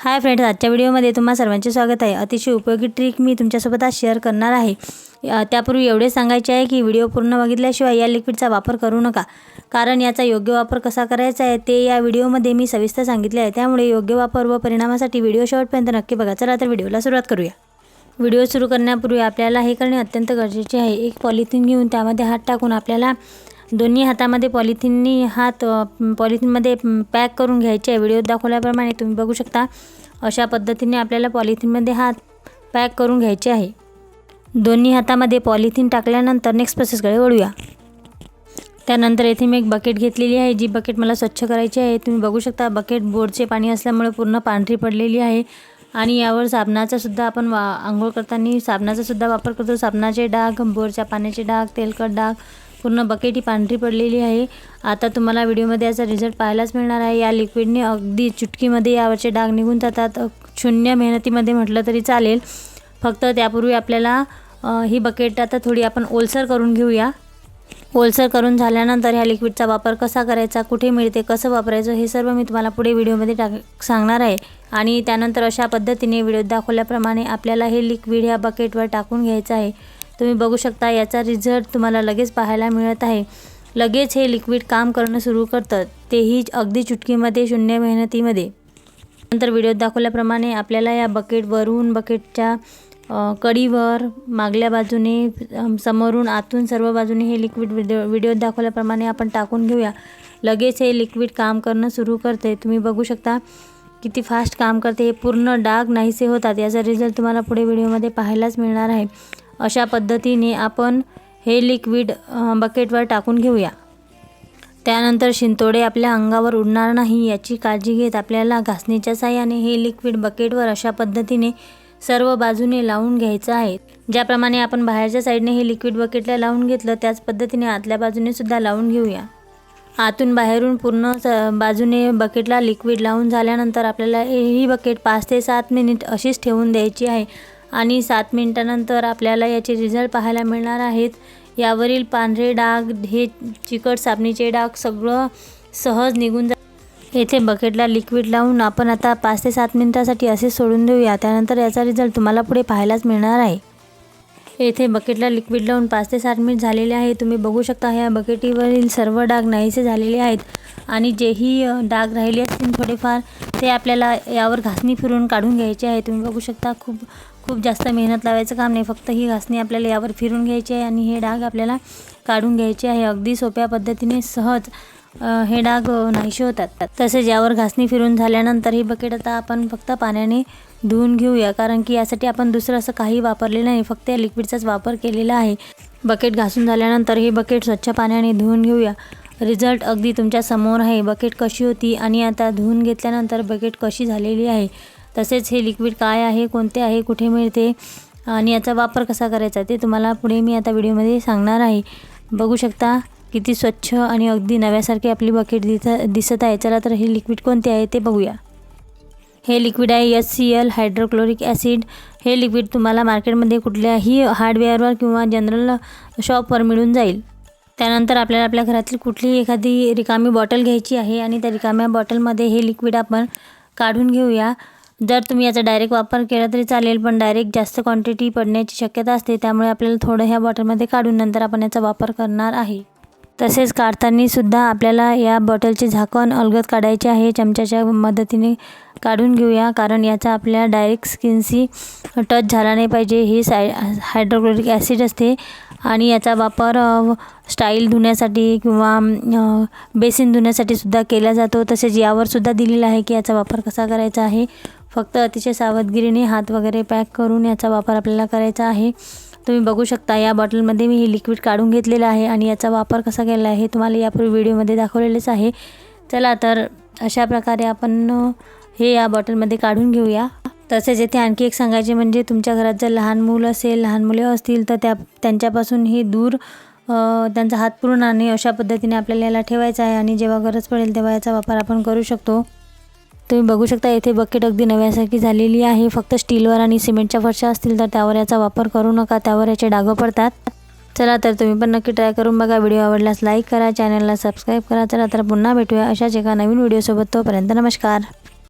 Hi friends आजच्या व्हिडिओमध्ये तुम्हा सर्वांचे स्वागत आहे. अतिशय उपयोगी ट्रिक मी तुमच्यासोबत आज शेअर करणार आहे. त्यापूर्वी एवढे सांगायचे आहे की व्हिडिओ पूर्ण बघितल्याशिवाय या लिक्विडचा वापर करू नका. कारण याचा योग्य वापर कसा करायचा आहे ते या व्हिडिओमध्ये मी सविस्तर सांगितले आहे. त्यामुळे योग्य वापर व परिणामासाठी व्हिडिओ शेवटपर्यंत नक्की बघा. चला तर व्हिडिओला सुरुवात करूया. व्हिडिओ सुरू करण्यापूर्वी आपल्याला हे करणे अत्यंत गरजेचे आहे. एक पॉलिथिन घेऊन त्यामध्ये हात टाकून आपल्याला दोन्ही हातामध्ये पॉलिथिननी हात पॉलिथिनमध्ये पॅक करून घ्यायचे. आहे व्हिडिओत दाखवल्याप्रमाणे तुम्ही बघू शकता अशा पद्धतीने आपल्याला पॉलिथिनमध्ये हात पॅक करून घ्यायचे आहे. दोन्ही हातामध्ये पॉलिथिन टाकल्यानंतर नेक्स्ट प्रोसेसकडे वळूया. त्यानंतर येथे मी एक बकेट घेतलेली आहे. जी बकेट मला स्वच्छ करायची आहे. तुम्ही बघू शकता बकेट बोर्डचे पाणी असल्यामुळे पूर्ण पांढरी पडलेली आहे आणि यावर साबणाचा सुद्धा आपण वा आंघोळ करताना साबणाचा सुद्धा वापर करतो. साबणाचे डाग बोरच्या पाण्याचे डाग तेलकट डाग पूर्ण बकेट ही पांढरी पडलेली आहे. आता तुम्हाला व्हिडिओमध्ये याचा रिझल्ट पाहायलाच मिळणार आहे. या लिक्विडने अगदी चुटकीमध्ये यावरचे डाग निघून जातात. शून्य मेहनतीमध्ये म्हटलं तरी चालेल. फक्त त्यापूर्वी आपल्याला ही बकेट आता थोडी आपण ओलसर करून घेऊया. ओलसर करून झाल्यानंतर ह्या लिक्विडचा वापर कसा करायचा कुठे मिळते कसं वापरायचं हे सर्व मी तुम्हाला पुढे व्हिडिओमध्ये टाक सांगणार आहे. आणि त्यानंतर अशा पद्धतीने व्हिडिओत दाखवल्याप्रमाणे आपल्याला हे लिक्विड ह्या बकेटवर टाकून घ्यायचं आहे. तुम्ही बघू शकता याचा रिझल्ट तुम्हाला लगेच पाहायला मिळत आहे. लगेच हे लिक्विड काम करणं सुरू करतं तेही अगदी चुटकीमध्ये शून्य मेहनतीमध्ये. नंतर व्हिडिओत दाखवल्याप्रमाणे आपल्याला या बकेटवरून बकेटच्या कडीवर मागल्या बाजूने समोरून आतून सर्व बाजूने हे लिक्विड व्हिडिओ व्हिडिओत दाखवल्याप्रमाणे आपण टाकून घेऊया. लगेच हे लिक्विड काम करणं सुरू करते. तुम्ही बघू शकता किती फास्ट काम करते. हे पूर्ण डाग नाहीसे होतात. याचा रिझल्ट तुम्हाला पुढे व्हिडिओमध्ये पाहायलाच मिळणार आहे. अशा पद्धतीने आपण हे लिक्विड बकेटवर टाकून घेऊया. त्यानंतर शिंतोडे आपल्या अंगावर उडणार नाही याची काळजी घेत आपल्याला घासणीच्या साहाय्याने हे लिक्विड बकेटवर अशा पद्धतीने सर्व बाजूने लावून घ्यायचं आहे. ज्याप्रमाणे आपण बाहेरच्या साईडने हे लिक्विड बकेटला लावून घेतलं त्याच पद्धतीने आतल्या बाजूने सुद्धा लावून घेऊया. आतून बाहेरून पूर्ण स बाजूने बकेटला लिक्विड लावून झाल्यानंतर आपल्याला ही बकेट पाच ते सात मिनिट अशीच ठेवून द्यायची आहे. आणि सात मिनटानंतर आपल्याला याचे रिझल्ट पाहायला मिळणार आहेत. यावरील पांढरे डाग हे चिकट साबणीचे डाग सगळं सहज निघून जा येथे बकेटला लिक्विड लावून आपण आता पाच ते सात मिनिटासाठी असे सोडून देऊया. त्यानंतर याचा रिझल्ट तुम्हाला पुढे पाहायलाच मिळणार आहे. येथे बकेटला लिक्विड लावून पाच ते सात मिनिट झालेले आहे तुम्ही बघू शकता ह्या बकेटीवरील सर्व डाग नाहीसे झालेले आहेत. आणि जेही डाग राहिले असतील थोडेफार ते आपल्याला यावर घासणी फिरून काढून घ्यायचे आहे. तुम्ही बघू शकता खूप खूप जास्त मेहनत लावायचं काम नाही. फक्त ही घासणी आपल्याला यावर फिरून घ्यायची आहे आणि हे डाग आपल्याला काढून घ्यायचे आहे. अगदी सोप्या पद्धतीने सहज हे डाग नाहीसे होतात. तसेच यावर घासणी फिरून झाल्यानंतर ही बकेट आता आपण फक्त पाण्याने धुवून घेऊया. कारण की यासाठी आपण दुसरं असं काही वापरलेलं नाही. फक्त या लिक्विडचाच वापर केलेला आहे. बकेट घासून झाल्यानंतर हे बकेट स्वच्छ पाण्याने धुवून घेऊया. रिझल्ट अगदी तुमच्यासमोर आहे. बकेट कशी होती आणि आता धुवून घेतल्यानंतर बकेट कशी झालेली आहे? तसेच हे लिक्विड काय आहे? कोणते आहे? कुठे मिळते? आणि याचा वापर कसा करायचा? ते तुम्हाला पुढे मी आता व्हिडिओमध्ये सांगणार आहे. बघू शकता किती स्वच्छ आणि अगदी नव्यासारखी आपली बकेट दिस दिसत आहे. चला तर हे लिक्विड कोणते आहे ते बघूया. हे लिक्विड आहे H C L hydrochloric acid हे लिक्विड तुम्हाला मार्केटमध्ये कुठल्याही हार्डवेअरवर किंवा जनरल शॉपवर मिळून जाईल. त्यानंतर आपल्याला आपल्या घरातील कुठलीही एखादी रिकामी बॉटल घ्यायची आहे आणि त्या रिकाम्या बॉटलमध्ये हे लिक्विड आपण काढून घेऊया. जर तुम्ही याचा डायरेक्ट वापर केला तरी चालेल पण डायरेक्ट जास्त क्वांटिटी पडण्याची शक्यता असते त्यामुळे आपल्याला थोडं ह्या बॉटलमध्ये काढून नंतर आपण याचा वापर करणार आहे. तसेच काढताना सुद्धा आपल्याला या बॉटलचे झाकण अलगद काढायचे आहे चमच्याच्या मदतीने काढून घेऊया. कारण याचा आपल्या डायरेक्ट स्किनशी टच झाला नाही पाहिजे. हे साय हायड्रोक्लोरिक ॲसिड असते. आणि याचा वापर स्टाईल धुण्यासाठी किंवा बेसिन धुण्यासाठी सुद्धा केला जातो. तसेच यावरसुद्धा दिलेला दिलेलं आहे की याचा वापर कसा करायचा आहे. फक्त अतिशय सावधगिरीने हात वगैरे पॅक करून याचा वापर आपल्याला करायचा आहे. तुम्ही बघू शकता या बॉटलमध्ये मी हे लिक्विड काढून घेतलेलं आहे आणि याचा वापर कसा केला आहे हे तुम्हाला यापूर्वी व्हिडिओमध्ये दाखवलेलेच आहे. चला तर अशा प्रकारे आपण हे या बॉटलमध्ये काढून घेऊया. तसेच येथे आणखी एक सांगायचे म्हणजे तुमच्या घरात जर लहान मुलं असेल लहान मुले असतील तर त्या त्यांच्यापासून हे दूर त्यांचा हात पुरून आणि अशा पद्धतीने आपल्याला याला ठेवायचा आहे आणि जेव्हा गरज पडेल तेव्हा याचा वापर आपण करू शकतो. तुम्ही बघू शकता येथे बकेट अगदी नव्यासारखी झालेली आहे. फक्त स्टीलवर आणि सिमेंटच्या फरशा असतील तर त्यावर याचा वापर करू नका त्यावर याचे डागं पडतात. चला तर तुम्ही पण नक्की ट्राय करून बघा. व्हिडिओ आवडल्यास लाईक करा चॅनलला सबस्क्राईब करा. चला तर पुन्हा भेटूया अशाच एका नवीन व्हिडिओसोबत. तोपर्यंत नमस्कार.